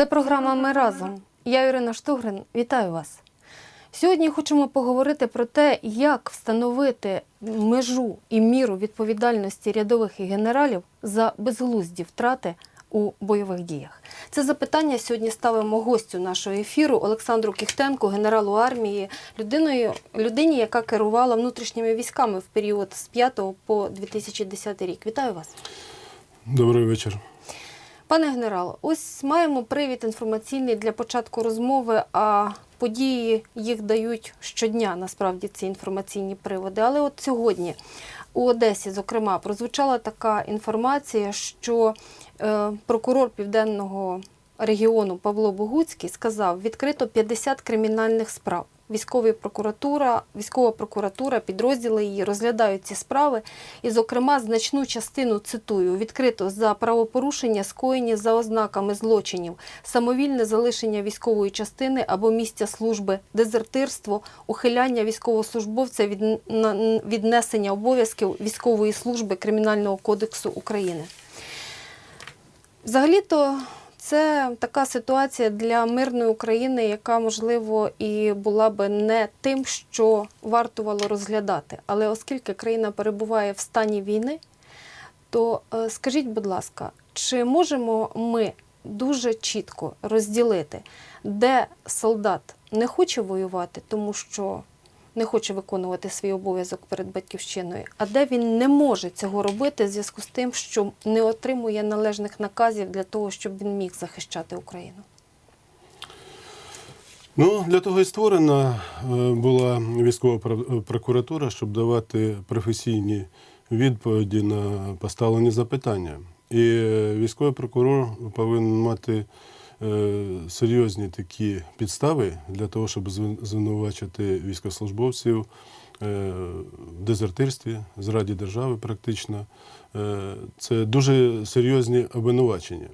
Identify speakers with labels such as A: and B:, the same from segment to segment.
A: Це програма Ми разом. Я Ірина Штугрин. Вітаю вас. Сьогодні хочемо поговорити про те, як встановити межу і міру відповідальності рядових і генералів за безглузді втрати у бойових діях. Це запитання сьогодні ставимо гостю нашого ефіру Олександру Кіхтенку, генералу армії, людиною, людині, яка керувала внутрішніми військами в період з 5 по 2010 рік. Вітаю вас.
B: Добрий вечір.
A: Пане генерал, ось маємо привід інформаційний для початку розмови, а події їх дають щодня, насправді, ці інформаційні приводи. Але от сьогодні у Одесі, зокрема, прозвучала така інформація, що е, прокурор Південного регіону Павло Богуцький сказав, відкрито 50 кримінальних справ. Військова прокуратура, військова прокуратура, підрозділи її розглядають ці справи, і, зокрема, значну частину цитую відкрито за правопорушення, скоєні за ознаками злочинів, самовільне залишення військової частини або місця служби, дезертирство, ухиляння військовослужбовця від н- на- від несення обов'язків військової служби Кримінального кодексу України. Взагалі-то це така ситуація для мирної України, яка, можливо, і була би не тим, що вартувало розглядати. Але оскільки країна перебуває в стані війни, то е, скажіть, будь ласка, чи можемо ми дуже чітко розділити, де солдат не хоче воювати, тому що не хоче виконувати свій обов'язок перед батьківщиною, а де він не може цього робити в зв'язку з тим, що не отримує належних наказів для того, щоб він міг захищати Україну?
B: Ну, для того і створена е, була військова прокуратура, щоб давати професійні відповіді на поставлені запитання. І е, військовий прокурор повинен мати е, серйозні такі підстави для того, щоб звинувачити військовослужбовців е, в дезертирстві, зраді держави практично. Е, Це дуже серйозні обвинувачення.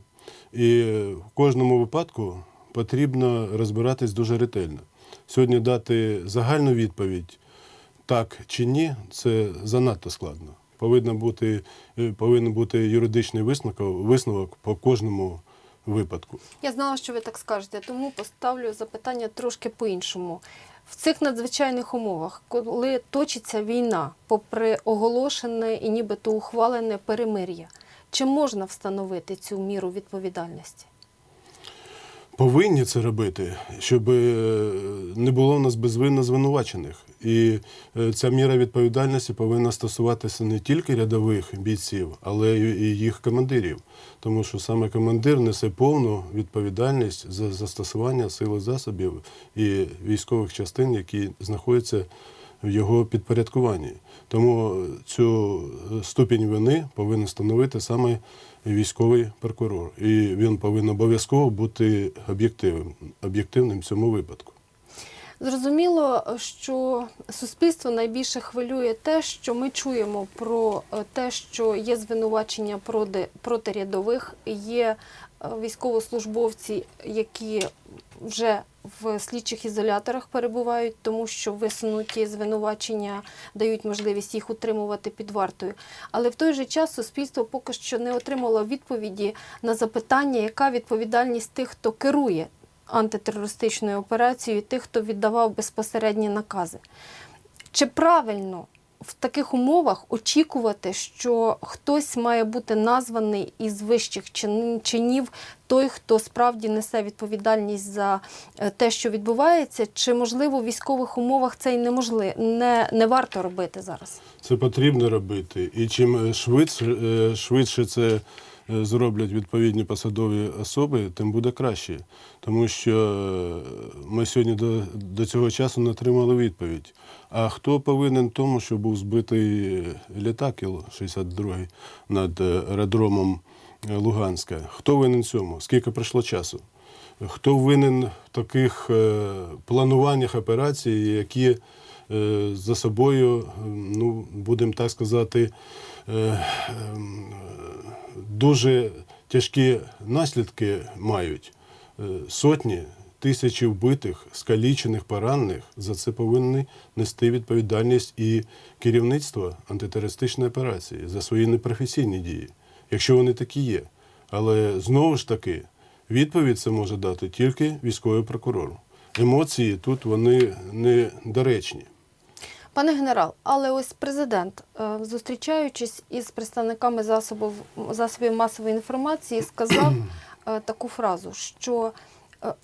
B: І в кожному випадку потрібно розбиратись дуже ретельно. Сьогодні дати загальну відповідь так чи ні, це занадто складно. Повинно бути, е, повинен бути юридичний висновок, висновок по кожному випадку.
A: Я знала, що ви так скажете, тому поставлю запитання трошки по-іншому. В цих надзвичайних умовах, коли точиться війна, попри оголошене і нібито ухвалене перемир'я, чи можна встановити цю міру відповідальності?
B: Повинні це робити, щоб е, не було в нас безвинно звинувачених. І е, ця міра відповідальності повинна стосуватися не тільки рядових бійців, але й їх командирів. Тому що саме командир несе повну відповідальність за застосування сили засобів і військових частин, які знаходяться в його підпорядкуванні. Тому цю ступінь вини повинен встановити саме військовий прокурор. І він повинен обов'язково бути об'єктивним, об'єктивним в цьому випадку.
A: Зрозуміло, що суспільство найбільше хвилює те, що ми чуємо про е, те, що є звинувачення проти, рядових, є е, військовослужбовці, які вже в слідчих ізоляторах перебувають, тому що висунуті звинувачення дають можливість їх утримувати під вартою. Але в той же час суспільство поки що не отримало відповіді на запитання, яка відповідальність тих, хто керує антитерористичною операцією, тих, хто віддавав безпосередні накази. Чи правильно в таких умовах очікувати, що хтось має бути названий із вищих чин- чинів, той, хто справді несе відповідальність за е, те, що відбувається, чи можливо в військових умовах це й неможливо, не, не варто робити зараз?
B: Це потрібно робити. І чим швидше, е, швидше це е, зроблять відповідні посадові особи, тим буде краще. Тому що е, ми сьогодні до, до цього часу не отримали відповідь. А хто повинен тому, що був збитий літак Іл-62 над е, аеродромом е, Луганська? Хто винен цьому? Скільки пройшло часу? Хто винен в таких е, плануваннях операцій, які е, за собою, е, ну, будемо так сказати, е, дуже тяжкі наслідки мають. Е, Сотні, тисячі вбитих, скалічених, поранених. За це повинні нести відповідальність і керівництво антитерористичної операції за свої непрофесійні дії, якщо вони такі є. Але знову ж таки, Відповідь це може дати тільки військовий прокурор. Емоції тут вони недоречні.
A: Пане генерал, але ось президент, е, зустрічаючись із представниками засобів, засобів масової інформації, сказав е, таку фразу, що е,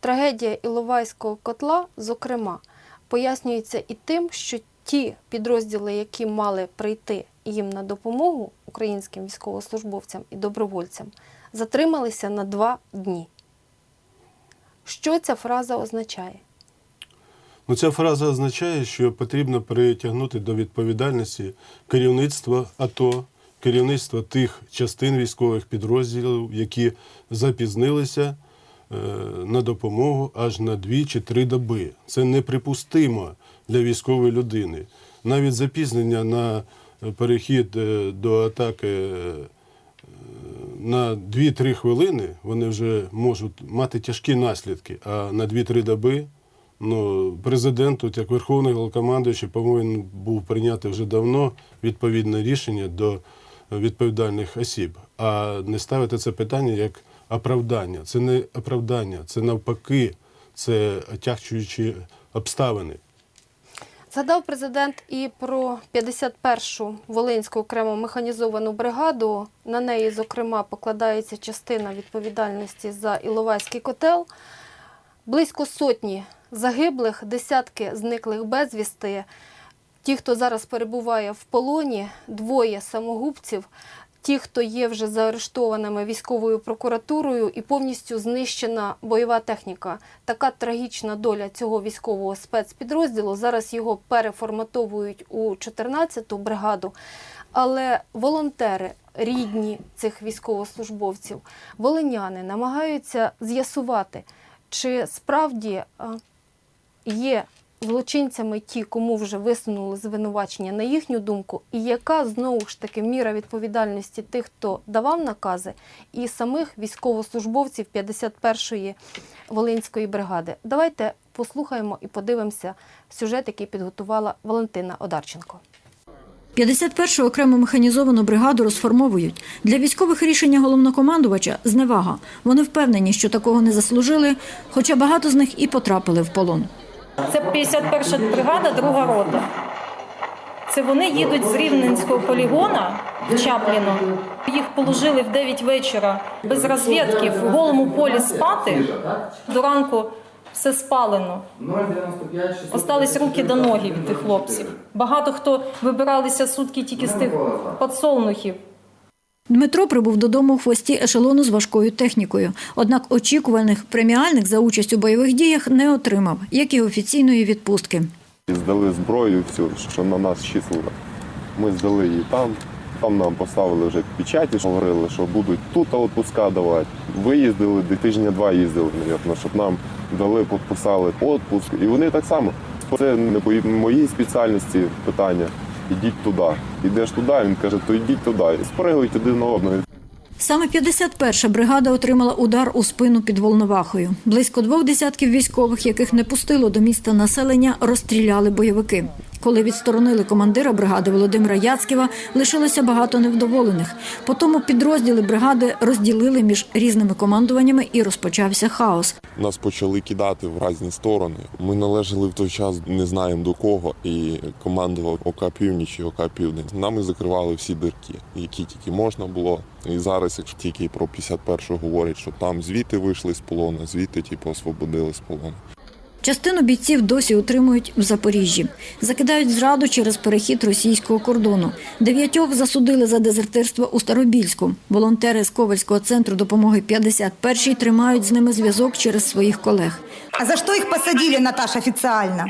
A: трагедія Іловайського котла, зокрема, пояснюється і тим, що ті підрозділи, які мали прийти їм на допомогу українським військовослужбовцям і добровольцям, затрималися на два дні. Що ця фраза означає?
B: Ну, ця фраза означає, що потрібно притягнути до відповідальності керівництво АТО, керівництво тих частин військових підрозділів, які запізнилися е, на допомогу аж на дві чи три доби. Це неприпустимо для військової людини. Навіть запізнення на перехід е, до атаки е, на 2-3 хвилини вони вже можуть мати тяжкі наслідки, а на 2-3 доби ну, президент, тут як Верховний Головнокомандуючий, повинен був прийняти вже давно відповідне рішення до відповідальних осіб, а не ставити це питання як оправдання. Це не оправдання, це навпаки, це отягчуючі обставини.
A: Згадав президент і про 51-шу Волинську окремо механізовану бригаду. На неї, зокрема, покладається частина відповідальності за Іловайський котел. Близько сотні загиблих, десятки зниклих безвісти. Ті, хто зараз перебуває в полоні, двоє самогубців, ті, хто є вже заарештованими військовою прокуратурою і повністю знищена бойова техніка. Така трагічна доля цього військового спецпідрозділу. Зараз його переформатовують у 14-ту бригаду. Але волонтери, рідні цих військовослужбовців, волиняни намагаються з'ясувати, чи справді є злочинцями ті, кому вже висунули звинувачення на їхню думку, і яка знову ж таки міра відповідальності тих, хто давав накази, і самих військовослужбовців 51-ї Волинської бригади. Давайте послухаємо і подивимося сюжет, який підготувала Валентина Одарченко.
C: 51-ю окрему механізовану бригаду розформовують. Для військових рішення головнокомандувача – зневага. Вони впевнені, що такого не заслужили, хоча багато з них і потрапили в полон.
D: Це 51-ша бригада, друга рота. Це вони їдуть з Рівненського полігона в Чапліно. Їх положили в 9 вечора без розвідки в голому полі спати. До ранку все спалено. Остались руки до ноги від тих хлопців. Багато хто вибиралися сутки тільки з тих подсолнухів.
C: Дмитро прибув додому у хвості ешелону з важкою технікою. Однак очікуваних преміальних за участь у бойових діях не отримав, як і офіційної відпустки.
E: Здали зброю всю, що на нас числила. Ми здали її там. Там нам поставили вже печаті, що говорили, що будуть тут відпуска давати. Виїздили, де тижня два їздили, мабуть, щоб нам дали, підписали відпуск. І вони так само. Це не по моїй спеціальності питання. Ідіть туди. Ідеш туди, він каже, то йдіть туди. Спригують один одного.
C: Саме 51-ша бригада отримала удар у спину під Волновахою. Близько двох десятків військових, яких не пустило до міста населення, розстріляли бойовики. Коли відсторонили командира бригади Володимира Яцьківа, лишилося багато невдоволених. По тому підрозділи бригади розділили між різними командуваннями і розпочався хаос.
F: Нас почали кидати в різні сторони. Ми належали в той час, не знаємо до кого, і командував ОК Північ і ОК Південь. Нами закривали всі дирки, які тільки можна було. І зараз, якщо тільки про 51-го говорять, що там звідти вийшли з полону, звідти типу, освободили з полону.
C: Частину бійців досі утримують в Запоріжжі. Закидають зраду через перехід російського кордону. Дев'ятьох засудили за дезертирство у Старобільську. Волонтери з Ковальського центру допомоги 51-й тримають з ними зв'язок через своїх колег.
G: А за что их посадили, Наташа, официально?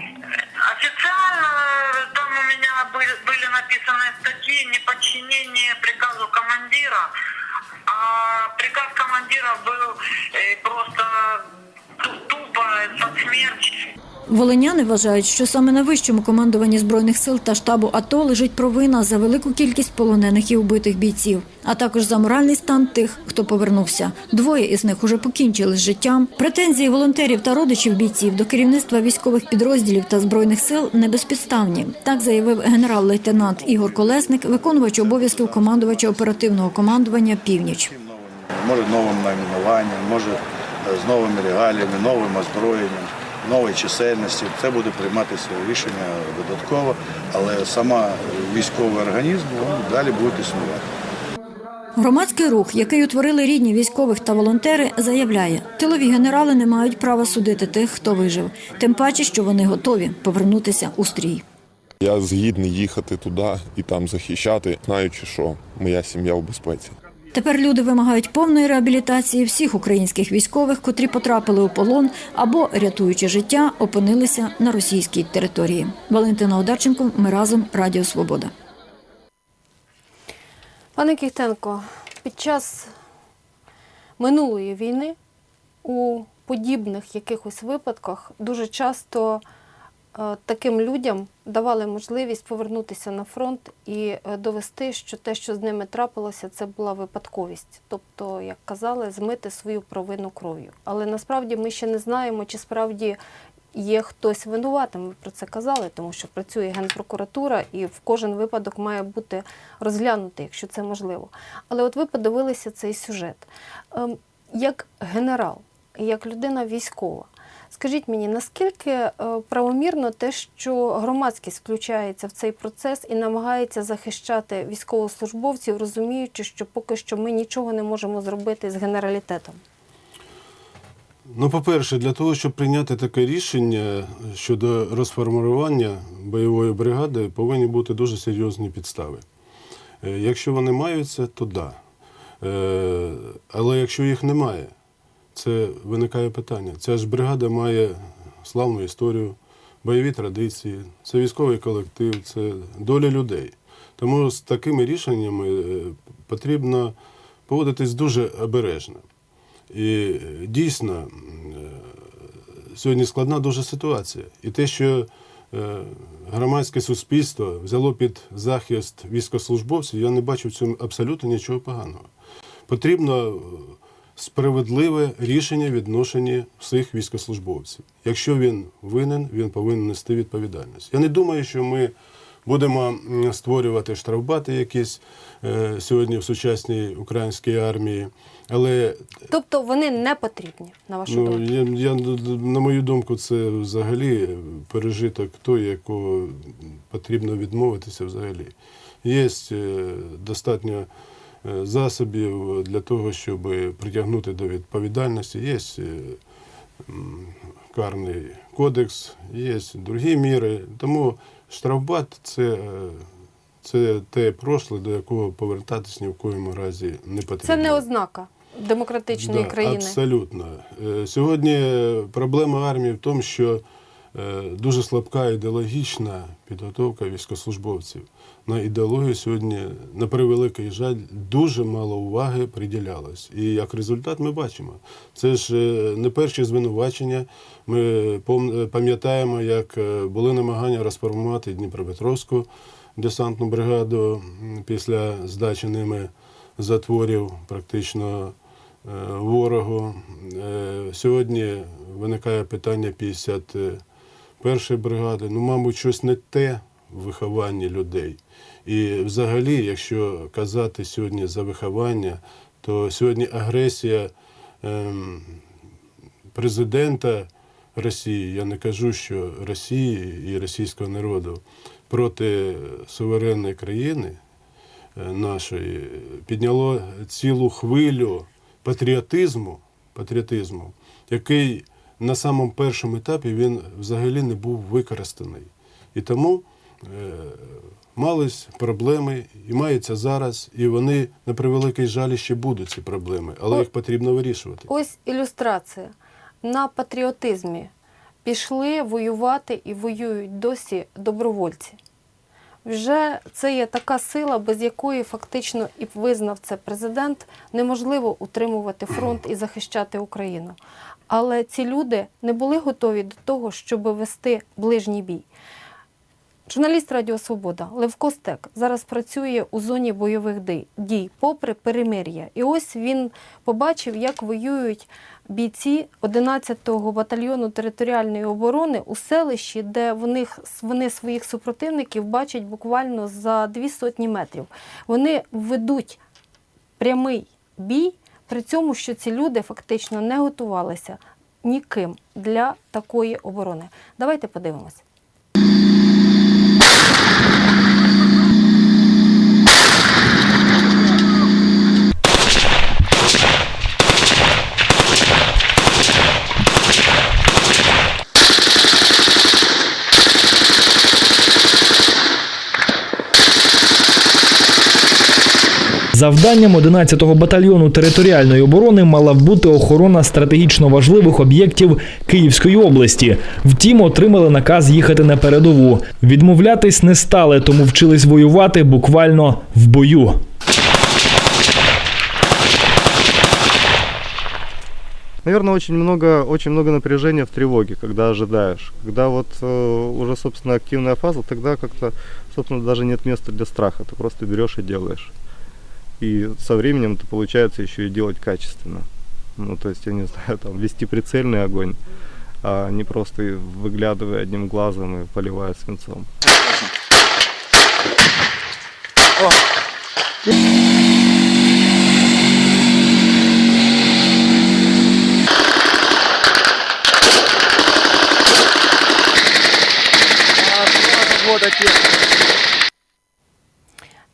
H: Официально э, там у меня были, были написаны статьи неподчинение приказу командира, а приказ командира был э, просто
C: Волиняни вважають, що саме на вищому командуванні збройних сил та штабу АТО лежить провина за велику кількість полонених і убитих бійців, а також за моральний стан тих, хто повернувся. Двоє із них уже покінчили з життям. Претензії волонтерів та родичів бійців до керівництва військових підрозділів та збройних сил не безпідставні. Так заявив генерал-лейтенант Ігор Колесник, виконувач обов'язків командувача оперативного командування Північ.
I: може новим найменуванням, може з новими регаліями, новим озброєнням, нової чисельності. Це буде прийматися рішення додатково, але сама військовий організм він далі буде існувати.
C: Громадський рух, який утворили рідні військових та волонтери, заявляє, тилові генерали не мають права судити тих, хто вижив, тим паче, що вони готові повернутися у стрій.
F: Я згідний їхати туди і там захищати, знаючи, що моя сім'я в безпеці.
C: Тепер люди вимагають повної реабілітації всіх українських військових, котрі потрапили у полон або, рятуючи життя, опинилися на російській території. Валентина Одарченко, ми разом Радіо Свобода.
A: Пане Кіхтенко, під час минулої війни у подібних якихось випадках дуже часто таким людям давали можливість повернутися на фронт і е, довести, що те, що з ними трапилося, це була випадковість. Тобто, як казали, змити свою провину кров'ю. Але насправді ми ще не знаємо, чи справді є хтось винуватим. Ви про це казали, тому що працює генпрокуратура, і в кожен випадок має бути розглянутий, якщо це можливо. Але от ви подивилися цей сюжет. Ем, Як генерал, як людина військова, скажіть мені, наскільки е, правомірно те, що громадськість включається в цей процес і намагається захищати військовослужбовців, розуміючи, що поки що ми нічого не можемо зробити з генералітетом?
B: Ну, по-перше, для того, щоб прийняти таке рішення щодо розформування бойової бригади, повинні бути дуже серйозні підстави. Е, Якщо вони маються, то да. Е, Але якщо їх немає, це виникає питання. Ця ж бригада має славну історію, бойові традиції, це військовий колектив, це доля людей. Тому з такими рішеннями е, потрібно поводитись дуже обережно. І е, дійсно е, сьогодні складна дуже ситуація. І те, що громадське суспільство взяло під захист військовослужбовців, я не бачу в цьому абсолютно нічого поганого. Потрібно справедливе рішення відношення всіх військовослужбовців. Якщо він винен, він повинен нести відповідальність. Я не думаю, що ми будемо створювати штрафбати якісь е, сьогодні в сучасній українській армії, але
A: Тобто вони не потрібні, на вашу
B: Ну,
A: думку?
B: я, я, на мою думку, це взагалі пережиток той, якого потрібно відмовитися взагалі. Є е, достатньо засобів для того, щоб притягнути до відповідальності. Є е, карний кодекс, є другі міри. Тому штрафбат це, е, це те прошле, до якого повертатись ні в коєму разі не потрібно.
A: Це не ознака демократичної
B: Да,
A: країни.
B: Абсолютно. Е, Сьогодні проблема армії в тому, що е, дуже слабка ідеологічна підготовка військовослужбовців. На ідеологію сьогодні, на превеликий жаль, дуже мало уваги приділялось. І як результат ми бачимо. Це ж е, не перші звинувачення. Ми пам'ятаємо, як е, були намагання розформувати Дніпропетровську десантну бригаду після здачі ними затворів практично е, ворогу. Е, Сьогодні виникає питання 51-ї бригади. Ну, мабуть, щось не те в вихованні людей. І взагалі, якщо казати сьогодні за виховання, то сьогодні агресія ем, президента Росії, я не кажу, що Росії і російського народу проти суверенної країни е, нашої підняло цілу хвилю патріотизму, патріотизму, який на самому першому етапі він взагалі не був використаний. І тому е, мались проблеми і маються зараз, і вони на превеликий жаль ще будуть ці проблеми, але
A: О-
B: їх потрібно вирішувати.
A: Ось ілюстрація. На патріотизмі пішли воювати і воюють досі добровольці. Вже це є така сила, без якої фактично і визнав це президент, неможливо утримувати фронт і захищати Україну. Але ці люди не були готові до того, щоб вести ближній бій. Журналіст Радіо Свобода Левко Стек зараз працює у зоні бойових дій, попри перемир'я. І ось він побачив, як воюють бійці 11-го батальйону територіальної оборони у селищі, де вони, вони своїх супротивників бачать буквально за дві сотні метрів. Вони ведуть прямий бій При цьому, що ці люди фактично не готувалися ніким для такої оборони. Давайте подивимось.
J: Завданням 11-го батальйону територіальної оборони мала бути охорона стратегічно важливих об'єктів Київської області. Втім, отримали наказ їхати на передову. Відмовлятись не стали, тому вчились воювати буквально в бою.
K: Наверное, очень много, очень много напряжения в тревоге, когда ожидаешь. Когда вот э, уже, собственно, активная фаза, тогда как-то, собственно, даже нет места для страха. Ты просто берешь и делаешь. И со временем это получается еще и делать качественно. Ну, то есть, я не знаю, там, вести прицельный огонь, а не просто выглядывая одним глазом и поливая свинцом.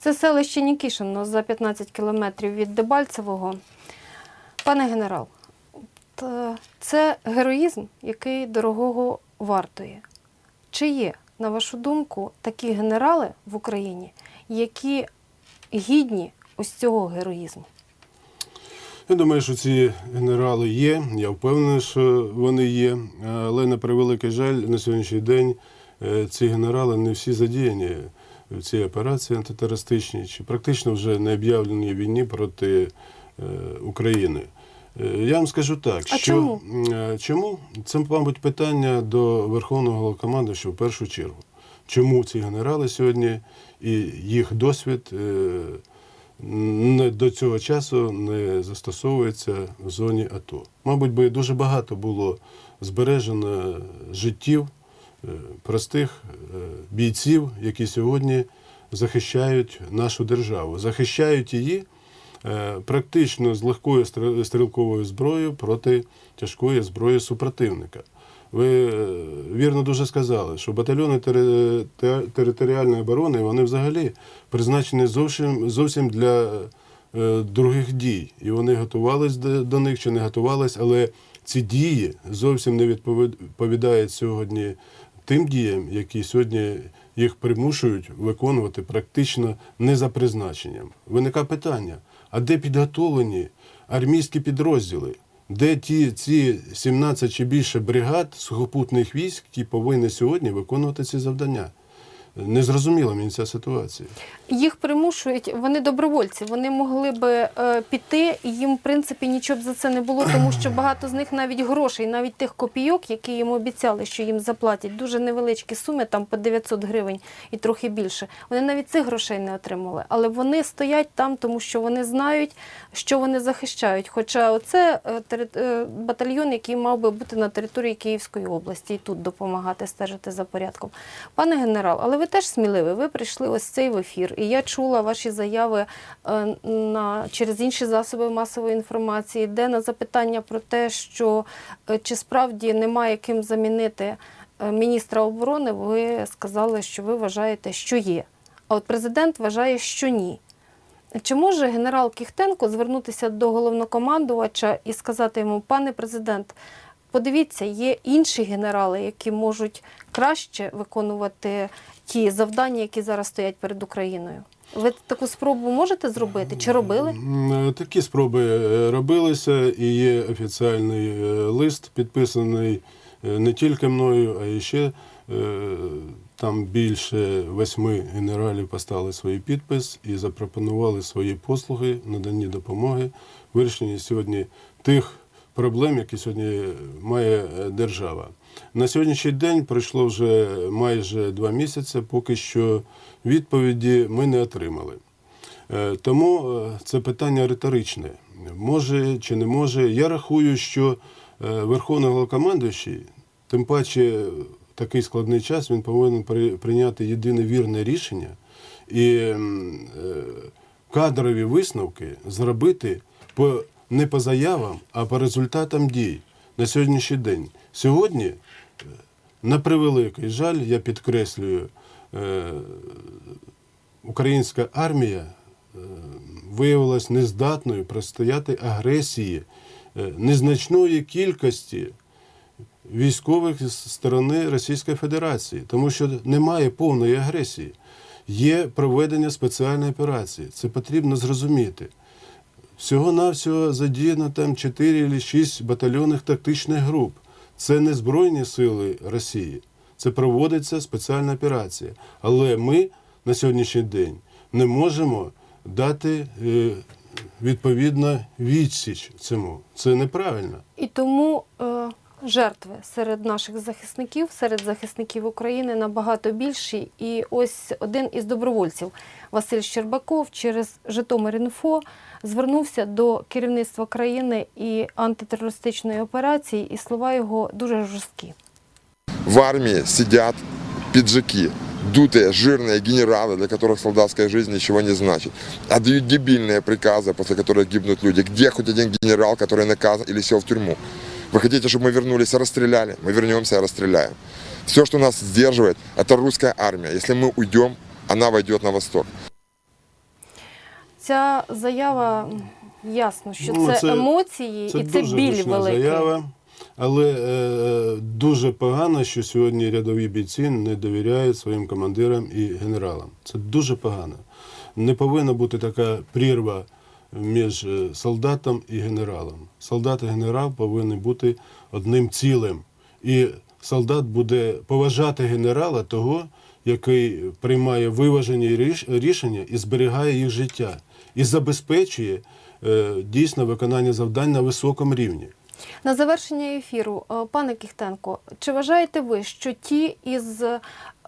A: Це селище Нікішино за 15 кілометрів від Дебальцевого. Пане генерал, це героїзм, який дорогого вартує. Чи є, на вашу думку, такі генерали в Україні, які гідні ось цього героїзму?
B: Я думаю, що ці генерали є. Я впевнений, що вони є. Але на превеликий жаль, на сьогоднішній день е, ці генерали не всі задіяні в цій операції антитерористичній, чи практично вже не об'явленій війні проти е, України. Е, Я вам скажу так,
A: А
B: що
A: чому?
B: Е, чому? Це, мабуть, питання до Верховного Головнокомандуючого в першу чергу. Чому ці генерали сьогодні і їх досвід не, до цього часу не застосовується в зоні АТО? Мабуть, би дуже багато було збережено життів простих е, бійців, які сьогодні захищають нашу державу, захищають її е, практично з легкою стрілковою зброєю проти тяжкої зброї супротивника. Ви е, вірно дуже сказали, що батальйони територіальної оборони вони взагалі призначені зовсім, зовсім для е, других дій. І вони готувались до них чи не готувались, але ці дії зовсім не відповідають сьогодні тим діям, які сьогодні їх примушують виконувати практично не за призначенням. Виникає питання: а де підготовлені армійські підрозділи? Де ті ці 17 чи більше бригад сухопутних військ, які повинні сьогодні виконувати ці завдання? Незрозуміла мені ця ситуація.
A: Їх примушують, вони добровольці, вони могли би е, піти, і їм, в принципі, нічого б за це не було, тому що багато з них навіть грошей, навіть тих копійок, які їм обіцяли, що їм заплатять, дуже невеличкі суми, там по 900 гривень і трохи більше. Вони навіть цих грошей не отримали. Але вони стоять там, тому що вони знають, що вони захищають. Хоча оце е, е, батальйон, який мав би бути на території Київської області і тут допомагати стежити за порядком. Пане генерал, але ви теж сміливий. Ви прийшли ось цей в ефір, і я чула ваші заяви е, на через інші засоби масової інформації, де на запитання про те, що е, чи справді немає ким замінити е, міністра оборони, ви сказали, що ви вважаєте, що є. А от президент вважає, що ні. Чи може генерал Кіхтенко звернутися до головнокомандувача і сказати йому, пане президент, подивіться, є інші генерали, які можуть краще виконувати ті завдання, які зараз стоять перед Україною? Ви таку спробу можете зробити? Чи робили?
B: Такі спроби е, робилися, і є офіціальний е, лист, підписаний е, не тільки мною, а ще е, там більше восьми генералів поставили свій підпис і запропонували свої послуги, надані допомоги, вирішенні сьогодні тих проблем, які сьогодні має е, держава. На сьогоднішній день пройшло вже майже два місяці, поки що відповіді ми не отримали. Е, Тому е, це питання риторичне. Може чи не може. Я рахую, що Верховний Головнокомандуючий, тим паче такий складний час, він повинен при- прийняти єдине вірне рішення і кадрові висновки зробити по не по заявам, а по результатам дій на сьогоднішній день. Сьогодні, е, на превеликий жаль, я підкреслюю, е, українська армія е, виявилась нездатною протистояти агресії незначної кількості військових з сторони Російської Федерації, тому що немає повної агресії. Є проведення спеціальної операції. Це потрібно зрозуміти. Всього-навсього задіяно там 4 чи 6 батальйонних тактичних груп. Це не Збройні сили Росії. Це проводиться спеціальна операція. Але ми на сьогоднішній день не можемо дати е, відповідно відсіч цьому. Це неправильно.
A: І тому е, жертви серед наших захисників, серед захисників України набагато більші. І ось один із добровольців Василь Щербаков через Житомир.Інфо звернувся до керівництва країни і антитерористичної операції, і слова його дуже жорсткі.
L: В армии сидят пиджаки, дутые, жирные генералы, для которых солдатская жизнь ничего не значит. Отдают дебильные приказы, после которых гибнут люди. Где хоть один генерал, который наказан или сел в тюрьму? Вы хотите, чтобы мы вернулись и расстреляли? Мы вернемся и расстреляем. Все, что нас сдерживает, это русская армия. Если мы уйдем, она войдет на восток.
A: Ця заява м, ясно, що
B: Ну,
A: це,
B: це-
A: емоції
B: Це
A: і це
B: дуже
A: біль
B: гучна
A: великий.
B: заява. Але е, дуже погано, що сьогодні рядові бійці не довіряють своїм командирам і генералам. Це дуже погано. Не повинна бути така прірва між е, солдатом і генералом. Солдат і генерал повинні бути одним цілим. І солдат буде поважати генерала того, який приймає виважені ріш- рішення і зберігає їх життя, і забезпечує е, дійсно виконання завдань на високому рівні.
A: На завершення ефіру, е, пане Кіхтенко, чи вважаєте ви, що ті із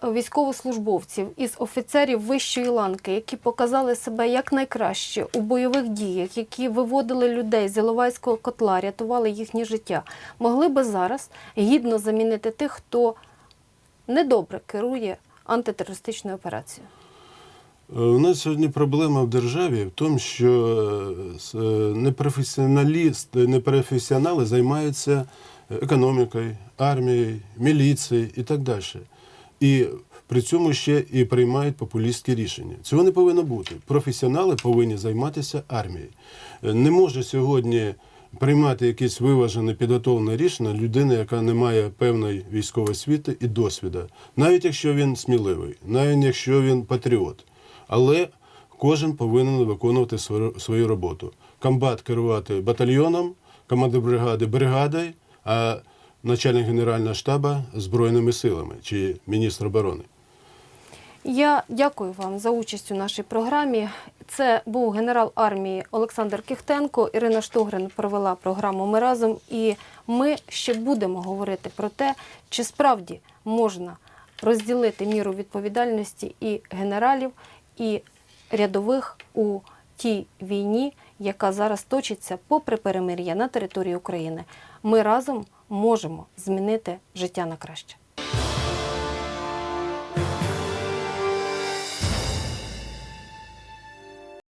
A: військовослужбовців, із офіцерів вищої ланки, які показали себе якнайкраще у бойових діях, які виводили людей з Іловайського котла, рятували їхнє життя, могли би зараз гідно замінити тих, хто недобре керує антитерористичною операцією?
B: Е, У нас сьогодні проблема в державі в тому, що е, е, непрофесіоналісти, непрофесіонали займаються економікою, армією, міліцією і так далі. І при цьому ще і приймають популістські рішення. Цього не повинно бути. Професіонали повинні займатися армією. Е, Не може сьогодні приймати якесь виважене підготовлене рішення людина, яка не має певної військової освіти і досвіду, навіть якщо він сміливий, навіть якщо він патріот. Але кожен повинен виконувати свою, свою роботу. Комбат керувати батальйоном, командир бригади бригадою, а начальник Генерального штабу Збройними силами чи міністр оборони.
A: Я дякую вам за участь у нашій програмі. Це був генерал армії Олександр Кіхтенко. Ірина Штогрин провела програму Ми разом. І ми ще будемо говорити про те, чи справді можна розділити міру відповідальності і генералів, і рядових у тій війні, яка зараз точиться попри перемир'я на території України. Ми разом можемо змінити життя на краще.